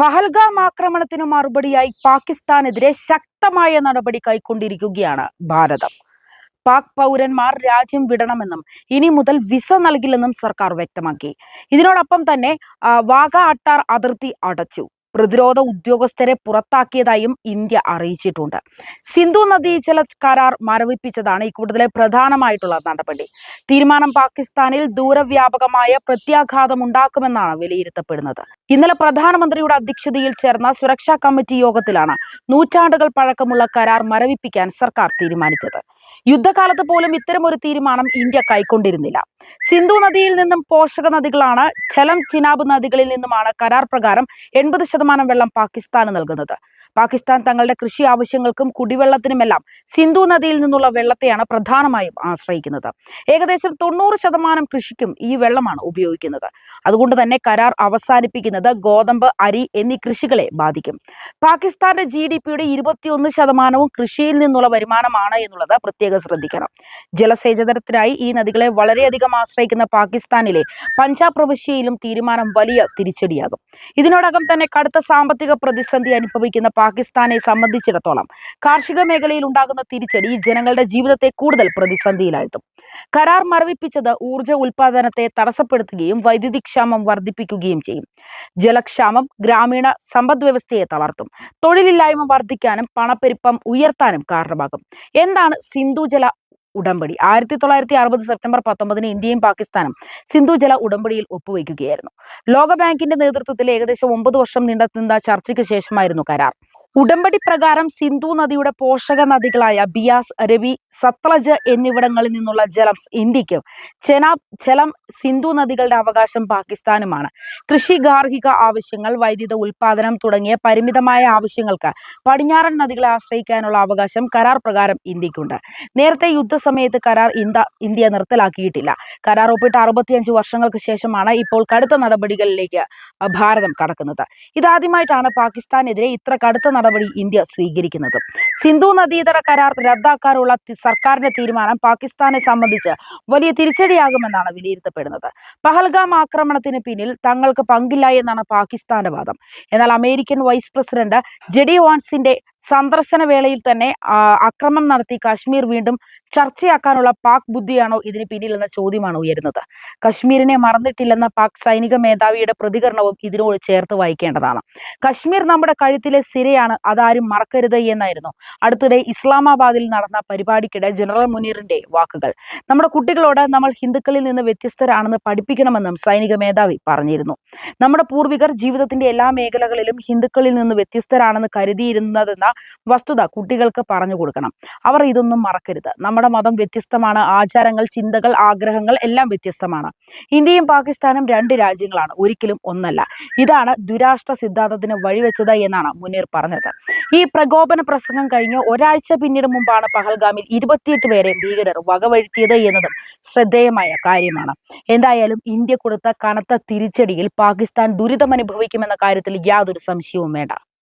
പഹൽഗാം ആക്രമണത്തിന് മറുപടിയായി പാകിസ്ഥാനെതിരെ ശക്തമായ നടപടി കൈക്കൊണ്ടിരിക്കുകയാണ് ഭാരതം. പാക് പൗരന്മാർ രാജ്യം വിടണമെന്നും ഇനി മുതൽ വിസ നൽകില്ലെന്നും സർക്കാർ വ്യക്തമാക്കി. ഇതിനോടൊപ്പം തന്നെ വാഗ അട്ടാർ അതിർത്തി അടച്ചു. പ്രതിരോധ ഉദ്യോഗസ്ഥരെ പുറത്താക്കിയതായും ഇന്ത്യ അറിയിച്ചിട്ടുണ്ട്. സിന്ധു നദീജല കരാർ മരവിപ്പിച്ചതാണ് ഇക്കൂട്ടത്തിലെ പ്രധാനമായിട്ടുള്ള നടപടി. തീരുമാനം പാകിസ്ഥാനിൽ ദൂരവ്യാപകമായ പ്രത്യാഘാതം ഉണ്ടാക്കുമെന്നാണ് വിലയിരുത്തപ്പെടുന്നത്. ഇന്നലെ പ്രധാനമന്ത്രിയുടെ അധ്യക്ഷതയിൽ ചേർന്ന സുരക്ഷാ കമ്മിറ്റി യോഗത്തിലാണ് നൂറ്റാണ്ടുകൾ പഴക്കമുള്ള കരാർ മരവിപ്പിക്കാൻ സർക്കാർ തീരുമാനിച്ചത്. യുദ്ധകാലത്ത് പോലും ഇത്തരമൊരു തീരുമാനം ഇന്ത്യ കൈക്കൊണ്ടിരുന്നില്ല. സിന്ധു നദിയിൽ നിന്നും പോഷക നദികളാണ് ഝലം ചിനാബ് നദികളിൽ നിന്നുമാണ് കരാർ പ്രകാരം എൺപത് ശതമാനം വെള്ളം പാകിസ്ഥാന് നൽകുന്നത്. പാകിസ്ഥാൻ തങ്ങളുടെ കൃഷി ആവശ്യങ്ങൾക്കും കുടിവെള്ളത്തിനുമെല്ലാം സിന്ധു നദിയിൽ നിന്നുള്ള വെള്ളത്തെയാണ് പ്രധാനമായും ആശ്രയിക്കുന്നത്. ഏകദേശം തൊണ്ണൂറ് ശതമാനം കൃഷിക്കും ഈ വെള്ളമാണ് ഉപയോഗിക്കുന്നത്. അതുകൊണ്ട് തന്നെ കരാർ അവസാനിപ്പിക്കുന്നത് ഗോതമ്പ് അരി എന്നീ കൃഷികളെ ബാധിക്കും. പാകിസ്ഥാന്റെ ജി ഡി പിയുടെ ഇരുപത്തിയൊന്ന് ശതമാനവും കൃഷിയിൽ നിന്നുള്ള വരുമാനമാണ് എന്നുള്ളത് പ്രത്യേകം ശ്രദ്ധിക്കണം. ജലസേചനത്തിനായി ഈ നദികളെ വളരെയധികം ആശ്രയിക്കുന്ന പാകിസ്ഥാനിലെ പഞ്ചാബ് പ്രവിശ്യയിലും തീരുമാനം വലിയ തിരിച്ചടിയാകും. ഇതിനോടകം തന്നെ കടുത്ത സാമ്പത്തിക പ്രതിസന്ധി അനുഭവിക്കുന്ന പാകിസ്ഥാനെ സംബന്ധിച്ചിടത്തോളം കാർഷിക മേഖലയിൽ ഉണ്ടാകുന്ന തിരിച്ചടി ജനങ്ങളുടെ ജീവിതത്തെ കൂടുതൽ പ്രതിസന്ധിയിലാഴ്ത്തും. കരാർ മരവിപ്പിച്ചത് ഊർജ ഉൽപാദനത്തെ തടസ്സപ്പെടുത്തുകയും വൈദ്യുതി ക്ഷാമം വർദ്ധിപ്പിക്കുകയും ചെയ്യും. ജലക്ഷാമം ഗ്രാമീണ സമ്പദ് വ്യവസ്ഥയെ തളർത്തും. തൊഴിലില്ലായ്മ വർദ്ധിക്കാനും പണപ്പെരുപ്പം ഉയർത്താനും കാരണമാകും. എന്താണ് സിന്ധു ജല ഉടമ്പടി. ആയിരത്തി തൊള്ളായിരത്തി അറുപത് സെപ്റ്റംബർ പത്തൊമ്പതിന് ഇന്ത്യയും പാകിസ്ഥാനും സിന്ധു ജല ഉടമ്പടിയിൽ ഒപ്പുവയ്ക്കുകയായിരുന്നു. ലോകബാങ്കിന്റെ നേതൃത്വത്തിൽ ഏകദേശം ഒമ്പത് വർഷം നീണ്ടുനിന്ന ചർച്ചയ്ക്ക് ശേഷമായിരുന്നു കരാർ. ഉടമ്പടി പ്രകാരം സിന്ധു നദിയുടെ പോഷക നദികളായ ബിയാസ് രവി സത്ലജ് എന്നിവിടങ്ങളിൽ നിന്നുള്ള ജലം ഇന്ത്യക്കും ചെനാബ് ജലം സിന്ധു നദികളുടെ അവകാശം പാകിസ്ഥാനുമാണ്. കൃഷി ഗാർഹിക ആവശ്യങ്ങൾ വൈദ്യുത ഉൽപാദനം തുടങ്ങിയ പരിമിതമായ ആവശ്യങ്ങൾക്ക് പടിഞ്ഞാറൻ നദികളെ ആശ്രയിക്കാനുള്ള അവകാശം കരാർ പ്രകാരം ഇന്ത്യക്കുണ്ട്. നേരത്തെ യുദ്ധസമയത്ത് കരാർ ഇന്ത്യ ഇന്ത്യ നിർത്തലാക്കിയിട്ടില്ല. കരാർ ഒപ്പിട്ട് അറുപത്തിയഞ്ച് വർഷങ്ങൾക്ക് ശേഷമാണ് ഇപ്പോൾ കടുത്ത നടപടികളിലേക്ക് ഭാരതം കടക്കുന്നത്. ഇതാദ്യമായിട്ടാണ് പാകിസ്ഥാനെതിരെ ഇത്ര കടുത്ത നടപടി ഇന്ത്യ സ്വീകരിക്കുന്നത്. സിന്ധു നദീതട കരാർ റദ്ദാക്കാനുള്ള സർക്കാരിന്റെ തീരുമാനം പാകിസ്ഥാനെ സംബന്ധിച്ച് വലിയ തിരിച്ചടിയാകുമെന്നാണ് വിലയിരുത്തപ്പെടുന്നത്. പഹൽഗാം ആക്രമണത്തിന് പിന്നിൽ തങ്ങൾക്ക് പങ്കില്ല എന്നാണ് പാകിസ്ഥാന്റെ വാദം. എന്നാൽ അമേരിക്കൻ വൈസ് പ്രസിഡന്റ് ജെഡി വാൻസിന്റെ സന്ദർശന വേളയിൽ തന്നെ അക്രമം നടത്തി കാശ്മീർ വീണ്ടും ചർച്ചയാക്കാനുള്ള പാക് ബുദ്ധിയാണോ ഇതിന് പിന്നിലെന്ന ചോദ്യമാണ് ഉയരുന്നത്. കശ്മീരിനെ മറന്നിട്ടില്ലെന്ന പാക് സൈനിക മേധാവിയുടെ പ്രതികരണവും ഇതിനോട് ചേർത്ത് വായിക്കേണ്ടതാണ്. കശ്മീർ നമ്മുടെ കഴുത്തിലെ സിരയാണ് അതാരും മറക്കരുത് എന്നായിരുന്നു. അടുത്തിടെ ഇസ്ലാമാബാദിൽ നടന്ന പരിപാടിക്കിടെ ജനറൽ മുനീറിന്റെ വാക്കുകൾ. നമ്മുടെ കുട്ടികളോട് നമ്മൾ ഹിന്ദുക്കളിൽ നിന്ന് വ്യത്യസ്തരാണെന്ന് പഠിപ്പിക്കണമെന്നും സൈനിക മേധാവി പറഞ്ഞിരുന്നു. നമ്മുടെ പൂർവികർ ജീവിതത്തിന്റെ എല്ലാ മേഖലകളിലും ഹിന്ദുക്കളിൽ നിന്ന് വ്യത്യസ്തരാണെന്ന് കരുതിയിരുന്നതെന്ന വസ്തുത കുട്ടികൾക്ക് പറഞ്ഞു കൊടുക്കണം. അവർ ഇതൊന്നും മറക്കരുത്. നമ്മുടെ മതം വ്യത്യസ്തമാണ്. ആചാരങ്ങൾ ചിന്തകൾ ആഗ്രഹങ്ങൾ എല്ലാം വ്യത്യസ്തമാണ്. ഇന്ത്യയും പാകിസ്ഥാനും രണ്ട് രാജ്യങ്ങളാണ്. ഒരിക്കലും ഒന്നല്ല. ഇതാണ് ദുരാഷ്ട്ര സിദ്ധാന്തത്തിന് വഴിവെച്ചത് എന്നാണ് മുനീർ പറഞ്ഞത്. ഈ പ്രകോപന പ്രസംഗം കഴിഞ്ഞ് ഒരാഴ്ച പിന്നീട് മുമ്പാണ് പഹൽഗാമിൽ ഇരുപത്തിയെട്ട് പേരെ ഭീകരർ വകവഴുത്തിയത് എന്നതും ശ്രദ്ധേയമായ കാര്യമാണ്. എന്തായാലും ഇന്ത്യ കൊടുത്ത കനത്ത തിരിച്ചടിയിൽ പാകിസ്ഥാൻ ദുരിതമനുഭവിക്കുമെന്ന കാര്യത്തിൽ യാതൊരു സംശയവും വേണ്ട.